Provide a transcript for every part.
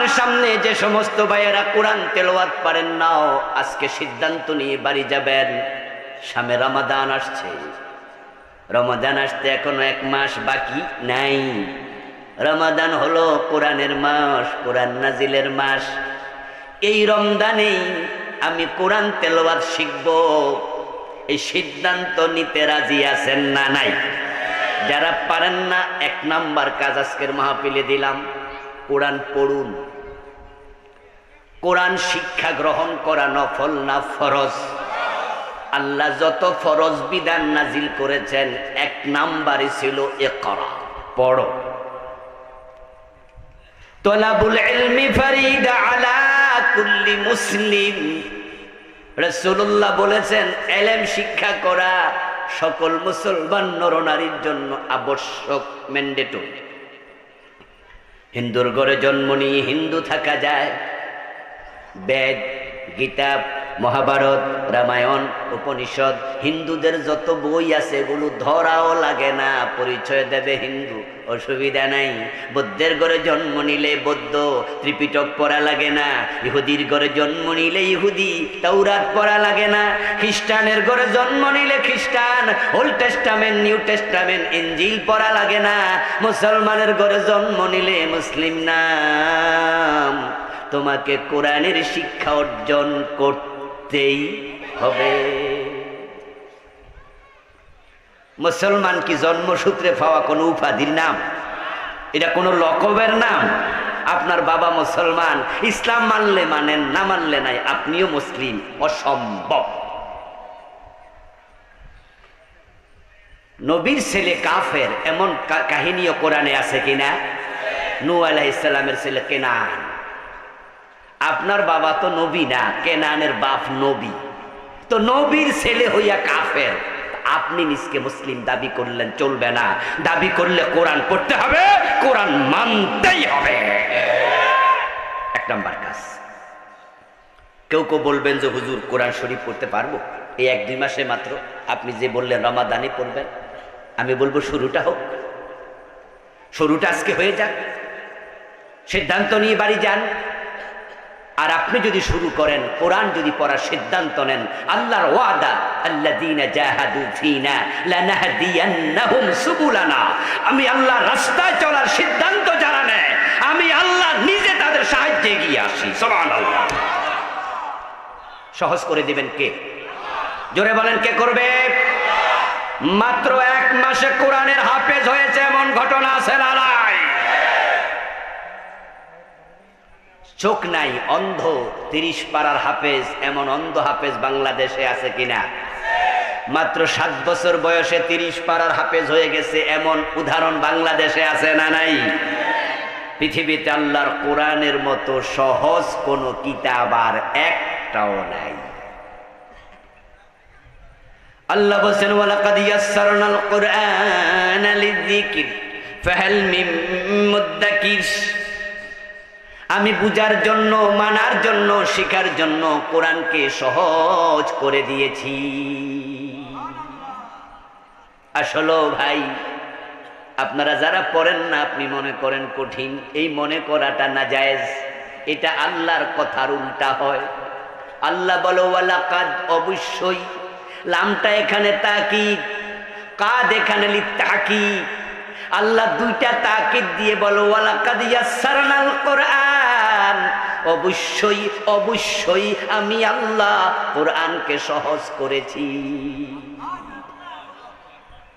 আমার সামনে যে সমস্ত ভাইয়েরা কোরআন তেলোয়াত পারেন নাও, আজকে সিদ্ধান্ত নিয়ে বাড়ি যাবেন। সামনে রমাদান আসছে। রমাদান আসতে এখনও এক মাস বাকি নাই। রমাদান হলো কোরআনের মাস, কোরআন নাজিলের মাস। এই রমদানেই আমি কোরআন তেলাওয়াত শিখব। এই সিদ্ধান্ত নিতে রাজি আছেন না নাই? যারা পারেন না, এক নাম্বার কাজ আজকের মাহফিলে দিলাম। কোরআন পড়ুন। কোরআন শিক্ষা গ্রহণ করা নফল না ফরজ? আল্লাহ যত ফরজ বিধান নাজিল করেছেন, এক নাম্বারই ছিল এ করা পড়ো। তলাবুল ইলমি ফারিদা আলা কুল্লি মুসলিম। রাসূলুল্লাহ বলেছেন, এলেম শিক্ষা করা সকল মুসলমান নরনারীর জন্য আবশ্যক, ম্যান্ডেটরি। হিন্দুর ঘরে জন্ম নিয়ে হিন্দু থাকা যায় বেদ গীতা মহাভারত, রামায়ণ, উপনিষদ, হিন্দুদের যত বই আছে এগুলো ধরাও লাগে না, পরিচয় দেবে হিন্দু, অসুবিধা নাই। বৌদ্ধের ঘরে জন্ম নিলে বৌদ্ধ, ত্রিপিটক পড়া লাগে না, ইহুদির ঘরে জন্ম নিলে ইহুদি, তাওরাত পড়া লাগে না, খ্রিস্টানের ঘরে জন্ম নিলে Christian, old testament, new testament angel পড়া লাগে না, মুসলমানের ঘরে জন্ম নিলে মুসলিম নাম। তোমাকে কোরআনের শিক্ষা অর্জন করতেই হবে। মুসলমান কি জন্মসূত্রে পাওয়া কোনো উপাধির নাম? এটা কোনো লকবের নাম? আপনার বাবা মুসলমান, ইসলাম মানলে মানেন, না মানলে নাই, আপনিও মুসলিম, অসম্ভব। নবীর ছেলে কাফের, এমন কাহিনীও কোরআনে আছে কিনা? নু আলাহ ইসলামের ছেলে কেনান। আপনার বাবা তো নবী না, কেনানের বাপ নবী। তো নবীর ছেলে হইয়া কাফের। আপনি নিজকে মুসলিম দাবি করলেন, চলবে না। দাবি করলে কোরআন পড়তে হবে, কোরআন মানতেই হবে। এক নাম্বার কাজ। কেউ কেউ বলবেন যে, হুজুর, কোরআন শরীফ পড়তে পারব? এই এক দুই মাসে মাত্র আপনি যে বললেন, রমাদানি পড়বেন। আমি বলব, শুরুটা হোক। শুরুটা আজকে হয়ে যাক। সিদ্ধান্ত নিয়ে বাড়ি যান। আর আপনি যদি শুরু করেন, কোরআন যদি পড়ার সিদ্ধান্ত নেন, আল্লাহর ওয়াদা আমি আল্লাহর রাস্তায় চলার সিদ্ধান্ত যারা নেয়, আমি আল্লাহ নিজে তাদের সাহায্যে এগিয়ে আসি। সহজ করে দিবেন কে? জোরে বলেন, কে করবে? মাত্র এক মাসে কোরআনের হাফেজ হয়েছে, এমন ঘটনা আছে না নাই চোখ নাই, অন্ধ, তিরিশ পাড়ার হাফেজ, এমন অন্ধ হাফেজ বাংলাদেশে আছে কিনা? মাত্র সাত বছর বয়সে তিরিশ পাড়ার হাফেজ হয়ে গেছে, এমন উদাহরণ বাংলাদেশে আছে না নাই? পৃথিবীতে আল্লাহর কোরআনের মতো সহজ কোন কিতাব আর একটাও নাই। আল্লাহ বলছেন, ওয়ালাকাদ কুরআনা লিযিকর, ফাহাল মিন মুদ্দাকির। আমি বুঝার জন্য, মানার জন্য, শেখার জন্য কোরআনকে সহজ করে দিয়েছি। আসলে ভাই, আপনারা যারা পড়েন না, আপনি মনে করেন কঠিন। এই মনে করাটা না জায়েজ এটা আল্লাহর কথার উল্টা হয়। আল্লাহ বলো কাদ অবশ্যই। লামটা এখানে তাকি কাদ এখানে লি তাকিদ আল্লাহ দুইটা তাকিদ দিয়ে বলো কোরআন। অবশ্যই অবশ্যই আমি আল্লাহ কোরআনকে সহজ করেছি।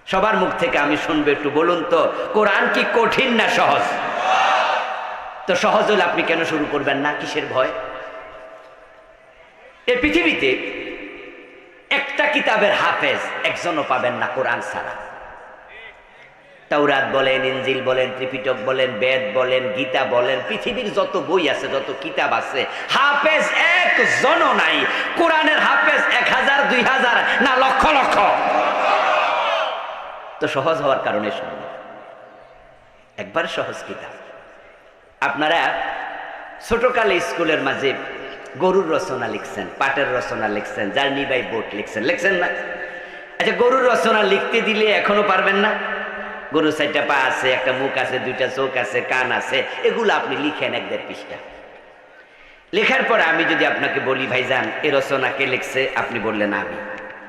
সবার মুখ থেকে আমি শুনব একটু, বলুন তো, কোরআন কি কঠিন না সহজ? তো সহজ হলে আপনি কেন শুরু করবেন না? কিসের ভয়? এ পৃথিবীতে একটা কিতাবের হাফেজ একজনও পাবেন না কোরআন ছাড়া। তাওরাত বলেন, ইনজিল বলেন, ত্রিপিটক বলেন, বেদ বলেন, গীতা বলেন, পৃথিবীর যত বই আছে, যত কিতাব আছে, হাফেজ এক জন নাই। কোরআনের হাফেজ এক হাজার, দুই হাজার, না লক্ষ লক্ষ। তো সহজ হওয়ার কারণে শুনুন। একবার সহজ কিতাব। আপনারা ছোটকালে স্কুলের মাঝে গরুর রচনা লিখছেন, পাটের রচনা লিখছেন, জার্নি বাই বোট লিখছেন লিখছেন না? আচ্ছা গরুর রচনা লিখতে দিলে এখনও পারবেন না? গরু চারটা পা আছে, একটা মুখ আছে, দুইটা চোখ আছে, কান আছে, এগুলো আপনি লিখেন এক দেড় পৃষ্ঠা। লেখার পরে আমি যদি আপনাকে বলি, ভাইজান, এ রচনা কে লিখছে? আপনি বললেন, আমি।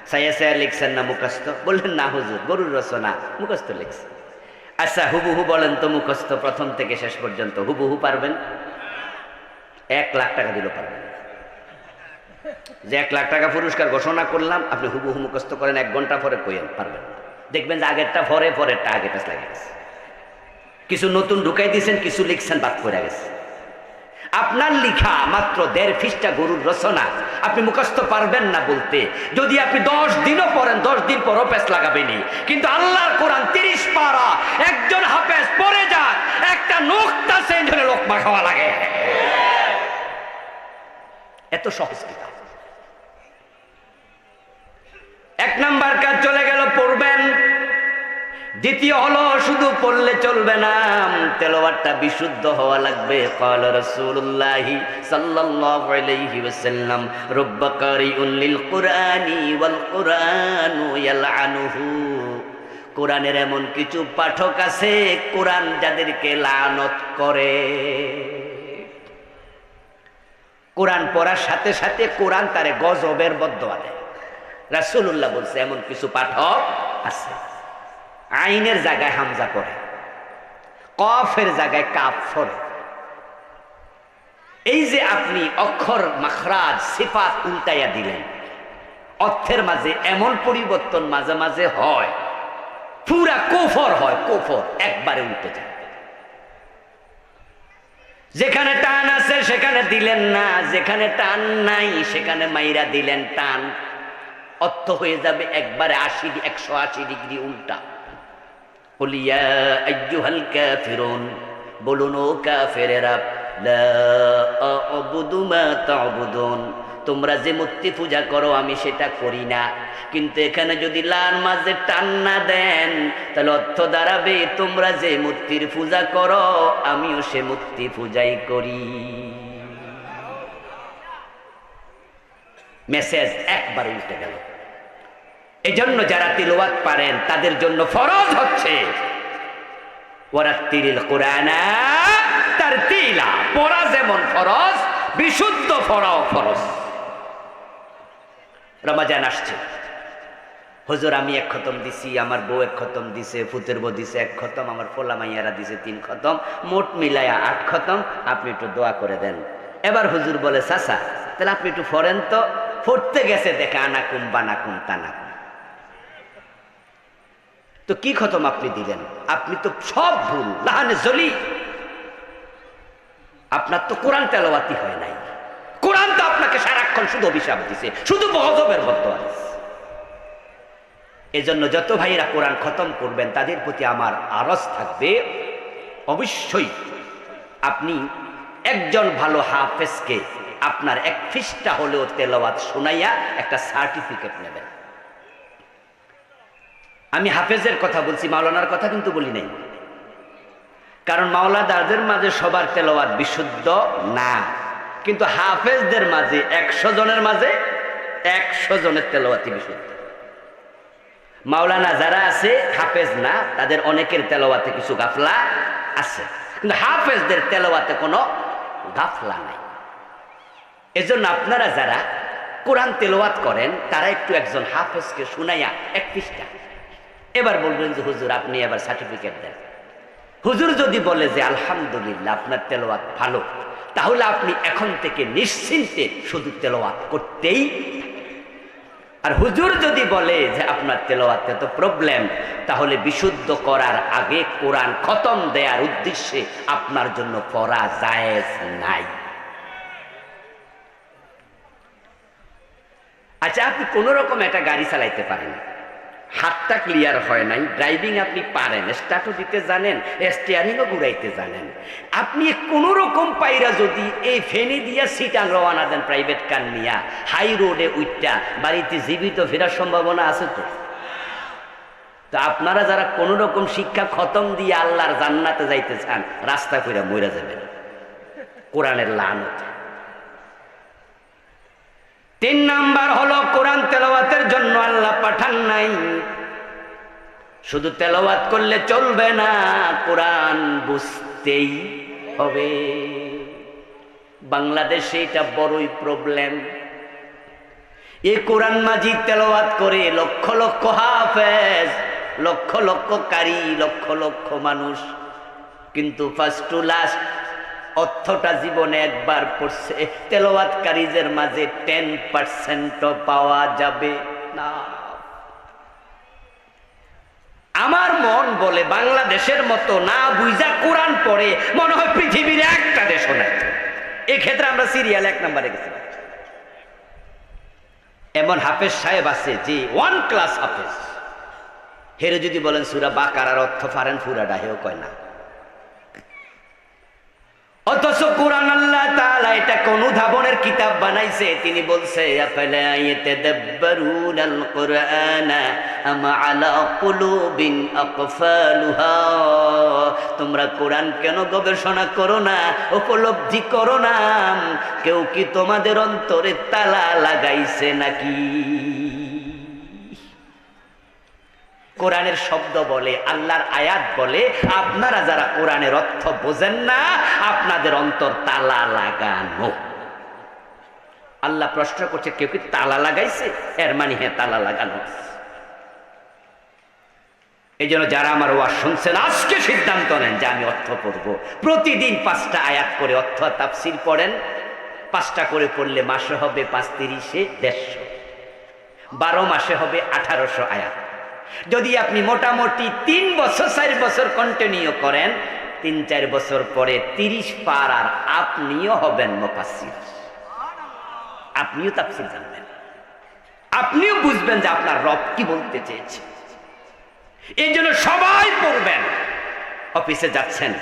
সাইয়া সাইয়া লিখছেন না মুখস্থ? বললেন, না, হুজুর, গরুর রচনা, মুখস্থ লিখছে। আচ্ছা হুবহু বলেন তো মুখস্থ, প্রথম থেকে শেষ পর্যন্ত, হুবহু পারবেন? এক লাখ টাকা দিলেও পারবেন। যে এক লাখ টাকা পুরস্কার ঘোষণা করলাম, আপনি হুবহু মুখস্থ করেন, এক ঘণ্টা পরে কইেন পারবেন না। দেখবেন যে আগেরটা পরে, পরেরটা আগে পেছ লাগে গেছে। কিছু নতুন ঢুকাই দিয়েছেন, কিছু লিখছেন, বাদ করে গেছে। আপনার লিখা মাত্র দেড় ফিসটা গরুর রচনা, আপনি মুখস্থ পারবেন না বলতে। যদি আপনি দশ দিনও পড়েন, দশ দিন পরও পেস লাগাবেনি কিন্তু আল্লাহর কোরআন তিরিশ পারা, একজন হাফেজ পড়ে যায়, একটা নোকটা চেঞ্জ হলে লোকমা খাওয়া লাগে। এত সহজ কিতাব এক নাম্বার কাজ চলে গেল পড়বেন দ্বিতীয় হলো শুধু পড়লে চলবে না তেলাওয়াতটা বিশুদ্ধ হওয়া লাগবে قال رسول الله صلى الله عليه وسلم رب قارئ للقرآن والقرآن يلعنه কোরআনের এমন কিছু পাঠক আছে কোরআন যাদেরকে লানত করে কোরআন পড়ার সাথে সাথে কোরআন তারে গজবের বদয়া দেয় রাসূলুল্লাহ বলছে এমন কিছু পাঠক আছে আইনের জায়গায় হামজা পড়ে কফের জায়গায় কাপ পড়ে এই যে আপনি অক্ষর, মাখরাজ, সিফাত উল্টাইয়া দিলেন, অর্থের মাঝে এমন পরিবর্তন মাঝে মাঝে হয়, পুরা কোফর হয়, কোফর একবারে উল্টে যায়। যেখানে টান আছে সেখানে দিলেন না, যেখানে টান নাই সেখানে মাইরা দিলেন টান। অর্থ হয়ে যাবে একবারে আশি, একশো আশি ডিগ্রি উল্টা। বলিয়া আইয়ুহাল কাফিরুন বলুন, ও কাফেরেরা তোমরা যে মূর্তি পূজা করো, আমি সেটা করি না। কিন্তু এখানে যদি লাল মাঝে টান না দেন, তাহলে অর্থ দাঁড়াবে, তোমরা যে মূর্তির পূজা করো, আমিও সে মূর্তি পূজাই করি। মেসেজ একবার উঠে গেল। এজন্য যারা তিলওয়াত পারেন, তাদের জন্য ফরজ হচ্ছে। ফরজ, বিশুদ্ধ আমি এক খতম দিছি, আমার বউ এক খতম দিছে দিছে এক খতম, আমার দিছে তিন খতম, মোট মিলায়া আট খতম। আপনি একটু দোয়া করে দেন। এবার হুজুর বলে, চাচা, তাহলে আপনি একটু ফরেন তো। পড়তে গেছে, দেখে আনাকুম বানাকুম তানাকুম। তো কি খতম আপনি দিলেন? আপনি তো সব ভুল। লাহানে জলি। আপনার তো কোরআন তেলাওয়াতি হয় নাই। কোরআন তো আপনাকে সারাক্ষণ শুধু অভিশাপ দিছে, শুধু মহজবের বদ্ধ এজন্য যত ভাইরা কোরআন খতম করবেন, তাদের প্রতি আমার আরস থাকবে, অবশ্যই আপনি একজন ভালো হাফেজকে আপনার এক ফিসটা হলেও তেলাওয়াত শোনাইয়া একটা সার্টিফিকেট নেবেন। আমি হাফেজের কথা বলছি, মাওলানার কথা কিন্তু বলি নাই। কারণ মাওলাদারদের মাঝে সবার তেলাওয়াত বিশুদ্ধ না। কিন্তু হাফেজদের মাঝে, একশো জনের মাঝে, একশো জনের তেলাওয়াতি বিশুদ্ধ। মাওলানা যারা আছে, হাফেজ না, তাদের অনেকের তেলাওয়াতে কিছু গাফলা আছে। কিন্তু হাফেজদের তেলাওয়াতে কোনো গাফলা নাই। এজন্য আপনারা যারা কোরআন তেলাওয়াত করেন, তারা একটু একজন হাফেজকে শুনাইয়া এক পৃষ্ঠা এবার বলবেন যে, হুজুর, আপনি এবার সার্টিফিকেট দেন। হুজুর যদি বলে যে, আলহামদুলিল্লাহ, আপনার তেলাওয়াত ভালো, তাহলে আপনি এখন থেকে নিশ্চিন্তে শুধু তেলাওয়াত করতেই আর হুজুর যদি বলে যে, আপনার তেলাওয়াতে তো প্রবলেম তাহলে বিশুদ্ধ করার আগে কোরআন খতম দেওয়ার উদ্দেশ্যে আপনার জন্য পড়া জায়েজ নাই। আচ্ছা আপনি কোন রকম একটা গাড়ি চালাইতে পারেন হাতটা ক্লিয়ার হয় নাই ড্রাইভিং আপনি পারেন স্টার্টও দিতে জানেন স্টিয়ারিংও ঘুরাইতে জানেন। আপনি কোন রকম পাইরা যদি এই ফেনি দিয়া সিটাং রওয়ানা দেন প্রাইভেট কার নিয়া হাই রোডে উইটটা বাড়িতে জীবিত ফেরার সম্ভাবনা আছে তো? তো আপনারা যারা কোন রকম শিক্ষা খতম দিয়ে আল্লাহর জান্নাতে যাইতে চান, রাস্তা কইরা মরে যাবেন। কোরআনের লানত তিন নাম্বার হলো কোরআন তেলাওয়াতের জন্য আল্লাহ পাঠান নাই। শুধু তেলাওয়াত করলে চলবে না, কোরআন বুঝতেই হবে। বাংলাদেশে এটা বড়ই প্রবলেম এ কোরআন মাজিদ তেলাওয়াত করে লক্ষ লক্ষ হাফেজ, লক্ষ লক্ষ কারি, লক্ষ লক্ষ মানুষ। কিন্তু ফার্স্ট টু লাস্ট অর্থটা জীবনে একবার পড়ছে। তেলাওয়াতকারীদের মাঝে টেন পার্সেন্টও পাওয়া যাবে। না। আমার মন বলে বাংলাদেশের মতো না বুঝা কোরআন পড়ে মনে হয় পৃথিবীর একটা দেশ নাই। এক্ষেত্রে আমরা সিরিয়াল এক নম্বরে গেছি। এমন হাফেজ সাহেব আছে যে ওয়ান ক্লাস হাফেজ। হেরে যদি বলেন সুরা বাকার অর্থ ফারেন, ফুরাডা, হেও কয় না। অথচ কোরআন আল্লাহ তাআলা এটা কোন উদ্ভাবনের কিতাব বানাইছে, তিনি বলছে, আফালা ইয়াতাদাব্বারুনাল কুরআনা আম আলা কুলুবিন আকফালুহা? তোমরা কোরআন কেন গবেষণা করো না, উপলব্ধি করো না? কেউ কি তোমাদের অন্তরে তালা লাগাইছে নাকি? কোরআনের শব্দ বলে, আল্লাহর আয়াত বলে, আপনারা যারা কোরআনের অর্থ বোঝেন না, আপনাদের অন্তর তালা লাগানো। আল্লাহ প্রশ্ন করছে, কেউ কি তালা লাগাইছে? এর মানে হ্যাঁ তালা লাগানো এই জন্য যারা আমার ওয়াজ শুনছেন, আজকে সিদ্ধান্ত নেন যে আমি অর্থ পড়ব। প্রতিদিন পাঁচটা আয়াত করে অর্থ তাফসির পড়েন। পাঁচটা করে পড়লে মাসে হবে পাঁচ তিরিশে দেড়শো। বারো মাসে হবে আঠারোশো আয়াত। যদি আপনি মোটামুটি তিন বছর, চার বছর কন্টিনিউ করেন, তিন, চার বছর পরে তিরিশ পার আর আপনিও হবেন মোফাসির আপনিও তাফসির জানবেন। আপনিও বুঝবেন যে আপনার রব কি বলতে চেয়েছে। এই জন্য সবাই পড়বেন। অফিসে যাচ্ছেন।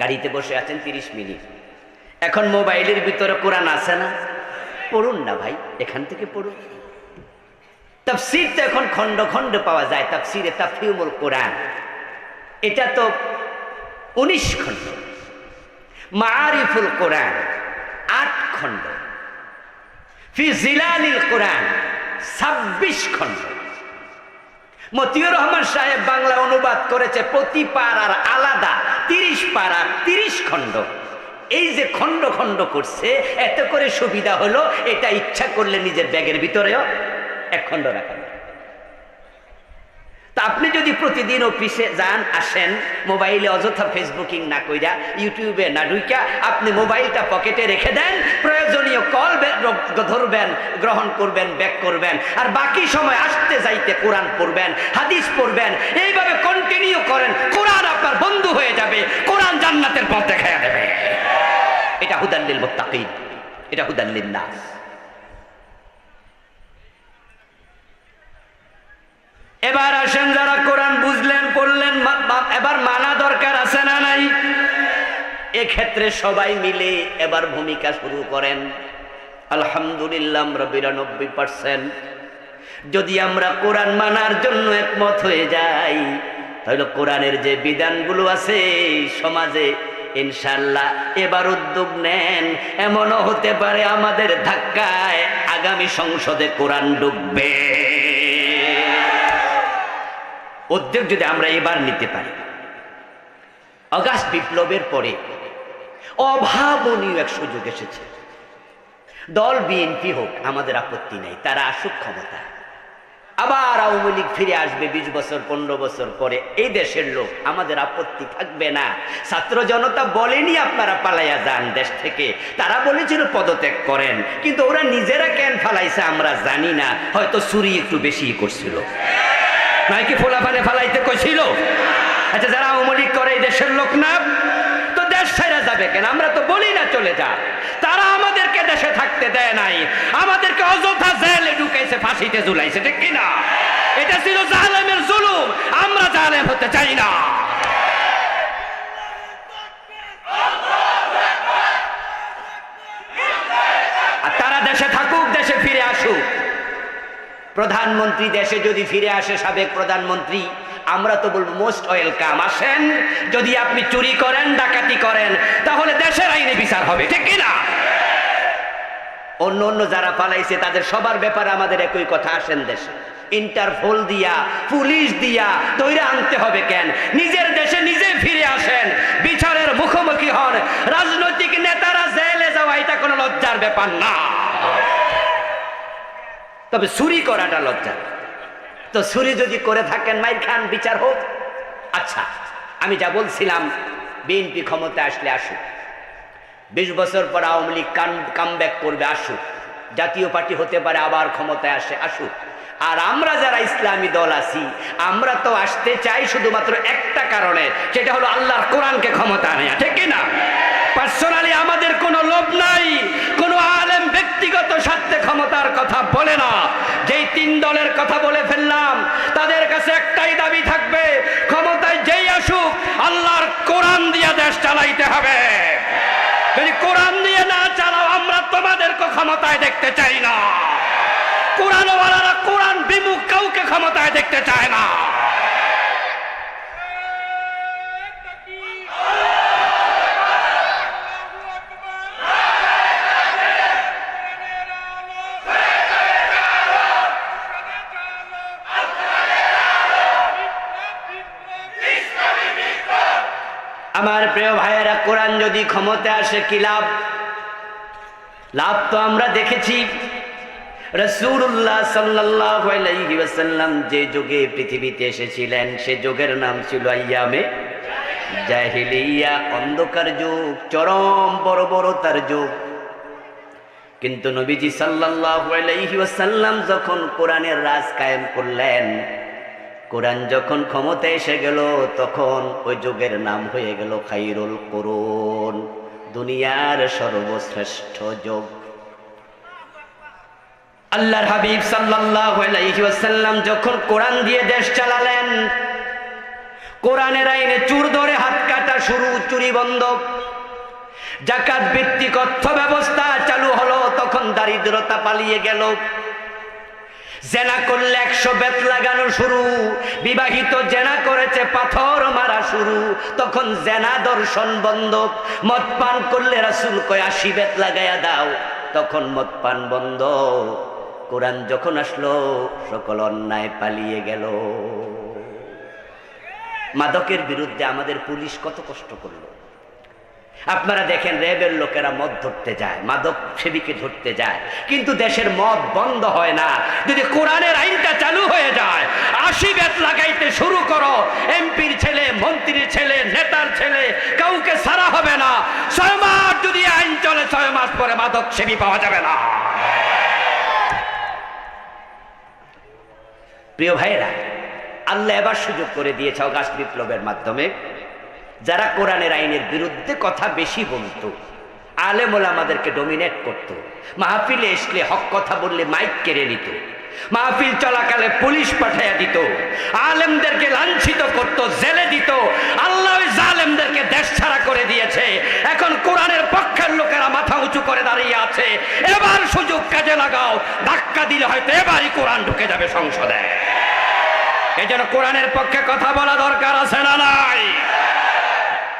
গাড়িতে বসে আছেন তিরিশ মিনিট। এখন মোবাইলের ভিতরে কোরআন আছে না? পড়ুন না ভাই, এখান থেকে পড়ুন। তাফসির তো এখন খণ্ড খণ্ড পাওয়া যায়, তাফসিরে তাফিউমুল কোরআন। এটা তো উনিশ খণ্ড। মারিফুল কোরআন, আট খণ্ড। ফি কোরআন, ছাব্বিশ খণ্ড। মতিউর রহমান সাহেব বাংলা অনুবাদ করেছে প্রতি পাড়ার আলাদা তিরিশ পাড়া, তিরিশ খণ্ড। এই যে খণ্ড খণ্ড করছে, এত করে সুবিধা হলো, এটা ইচ্ছা করলে নিজের ব্যাগের ভিতরেও এক খণ্ড রাখেন তা আপনি যদি প্রতিদিন অফিসে যান, আসেন, মোবাইলে অযথা ফেসবুকিং না কইরা, ইউটিউবে না ঢুইকা, আপনি মোবাইলটা পকেটে রেখে দেন, প্রয়োজনীয় কল ধরবেন, গ্রহণ করবেন, ব্যাক করবেন, আর বাকি সময় আসতে যাইতে কোরআন পড়বেন, হাদিস পড়বেন, এইভাবে কন্টিনিউ করেন, কোরআন আপনার বন্ধু হয়ে যাবে, কোরআন জান্নাতের পথ দেখাইয়া দেবে। এটা হুদাল্লিল মোত্তাকিন, এটা হুদাল্লিল নাস। এবার আসেন যারা কোরআন বুঝলেন, পড়লেন এবার মানা দরকার আছে না নাই? এক্ষেত্রে সবাই মিলে এবার ভূমিকা শুরু করেন। আলহামদুলিল্লাহ আমরা বিরানব্বই পার্সেন্ট যদি আমরা কোরআন মানার জন্য একমত হয়ে যাই, তাহলে কোরআনের যে বিধানগুলো আছে সমাজে ইনশাল্লাহ এবার উদ্যোগ নেন। এমনও হতে পারে আমাদের ধাক্কায় আগামী সংসদে কোরআন ডুববে। উদ্যোগ যদি আমরা এবার নিতে পারি। অগাস্ট বিপ্লবের পরে অভাবনীয় এক সুযোগ এসেছে। দল বিএনপি হোক, আমাদের আপত্তি নাই, তারা আসুক ক্ষমতা আবার আওয়ামী লীগ ফিরে আসবে বিশ বছর, পনেরো বছর পরে। এই দেশের লোক, আমাদের আপত্তি থাকবে না। ছাত্র জনতা বলেনি আপনারা পালাইয়া যান দেশ থেকে। তারা বলেছিল পদত্যাগ করেন, কিন্তু ওরা নিজেরা কেন ফালাইছে আমরা জানি না। হয়তো চুরি একটু বেশি করছিল। ফোলা ফোলাফানে ফালাইতে কইছিল? আচ্ছা যারা আওয়ামী করে এই দেশের লোক না, তো দেশ ছাইরা যাবে কেন? আমরা তো বলি না চলে যা তারা আমাদেরকে দেশে থাকতে দেয় নাই। আমাদেরকে অযথা জেলে ঢুকাইছে, ফাঁসিতে ঝুলাইছে, ঠিক কিনা? এটা ছিল জালেমের জুলুম। আমরা জালেম হতে চাই না আর তারা দেশে থাকুক দেশে ফিরে আসুক প্রধানমন্ত্রী দেশে যদি ফিরে আসে সাবেক প্রধানমন্ত্রী, আমরা তো বলব মোস্ট ওয়েলকাম আসেন, যদি আপনি চুরি করেন, ডাকাতি করেন, তাহলে দেশের আইনে বিচার হবে, ঠিক কিনা অন্য অন্য যারা পালাইছে, তাদের সবার ব্যাপারে আমাদের একই কথা, আসেন দেশে। ইন্টারপোল দিয়া, পুলিশ দিয়া তৈরি আনতে হবে কেন? নিজের দেশে নিজে ফিরে আসেন, বিচারের মুখোমুখি হন। রাজনৈতিক নেতারা জেলে যাওয়া, এটা কোনো লজ্জার ব্যাপার না। তবে চুরি করাটা লজ্জা। তো চুরি যদি করে থাকেন, মাইর খান, বিচার হোক। আচ্ছা আমি যা বলছিলাম, বিএনপি ক্ষমতা আসলে আসুক। বিশ বছর পর আওয়ামী লীগ কাম কাম করবে, আসুক। জাতীয় পার্টি হতে পারে, আবার ক্ষমতায় আসে, আসুক। আর আমরা যারা ইসলামী দল আছি, আমরা তো আসতে চাই শুধুমাত্র একটা কারণে, সেটা হলো আল্লাহর কোরআনকে ক্ষমতা নেয়া ঠিক না পার্সোনালি আমাদের কোনো লোভ নাই, কোনো ব্যক্তিগত স্বার্থে ক্ষমতার কথা বলে না। যেই তিন দলের কথা বলে ফেললাম, তাদের কাছে একটাই দাবি থাকবে, ক্ষমতায় যেই আসুক, আল্লাহর কোরআন দিয়ে দেশ চালাইতে হবে। যদি কোরআন দিয়ে না চালাও, আমরা তোমাদেরকে ক্ষমতায় দেখতে চাই না। কোরআনওয়ালারা কোরআন বিমুখ কাউকে ক্ষমতায় দেখতে চায় না। আমার প্রিয় ভাইয়েরা, কোরআন যদি ক্ষমতা আসে কি লাভ? লাভ তো আমরা দেখেছি। রসুল্লাহ সাল্লাম যে যুগে পৃথিবীতে এসেছিলেন, সে যুগের নাম ছিল আয়ামে জাহিলিয়া। অন্ধকার যুগ, চরম বড় বড় তার যুগ। কিন্তু নবীজি সাল্লাহ যখন কোরআনের রাজ কায়েম করলেন কোরআন যখন ক্ষমতা এসে গেল, তখন ওই যুগের নাম হয়ে গেল খাইরুল করুন, দুনিয়ার সর্বশ্রেষ্ঠ যোগ। আল্লাহর হাবিব সাল্লাম যখন কোরআন দিয়ে দেশ চালালেন, কোরআনের আইনে চুর ধরে হাত কাটা শুরু, চুরি বন্ধ, জাকাত ভিত্তিক অর্থ ব্যবস্থা চালু হলো, তখন দারিদ্রতা পালিয়ে গেল। জেনা করলে একশো বেত লাগানো শুরু। বিবাহিত জেনা করেছে, পাথর মারা শুরু। তখন জেনা দর্শন বন্ধ। মদ পান করলে রাসুল কয়, আশি বেত লাগাইয়া দাও। তখন মদ পান বন্ধ। কোরআন যখন আসলো, সকল অন্যায় পালিয়ে গেল। মাদকের বিরুদ্ধে আমাদের পুলিশ কত কষ্ট করল? আপনারা দেখেন র্যাবের লোকেরা মদ ধরতে যায়, মাদক সেবিকে ধরতে যায়, কিন্তু দেশের মদ বন্ধ হয় না। যদি কোরআনের আইনটা চালু হয়ে যায়, আশি বেত লাগাইতে শুরু করো, এমপির ছেলে, মন্ত্রীর ছেলে, নেতার ছেলে, কাউকে সারা হবে না। ছয় মাস যদি আইন চলে, ছয় মাস পরে মাদক সেবী পাওয়া যাবে না। প্রিয় ভাইরা আল্লাহ এবার সুযোগ করে দিয়েছে অগাস্ট বিপ্লবের মাধ্যমে। যারা কোরআনের আইনের বিরুদ্ধে কথা বেশি বলতো, আলেমোল আমাদেরকে ডোমিনেট করত। মাহফিলে আসলে হক কথা বললে মাইক কেড়ে নিত। মাহফিল চলাকালে পুলিশ পাঠাইয়া দিত। আলেমদেরকে লাঞ্ছিত করত, জেলে দিত। আল্লাহ জালেমদেরকে দেশ ছাড়া করে দিয়েছে। এখন কোরআনের পক্ষের লোকেরা মাথা উঁচু করে দাঁড়িয়ে আছে। এবার সুযোগ কাজে লাগাও। ধাক্কা দিলে হয়তো এবারই কোরআন ঢুকে যাবে সংসদে। এই জন্য কোরআনের পক্ষে কথা বলা দরকার আছে না নাই?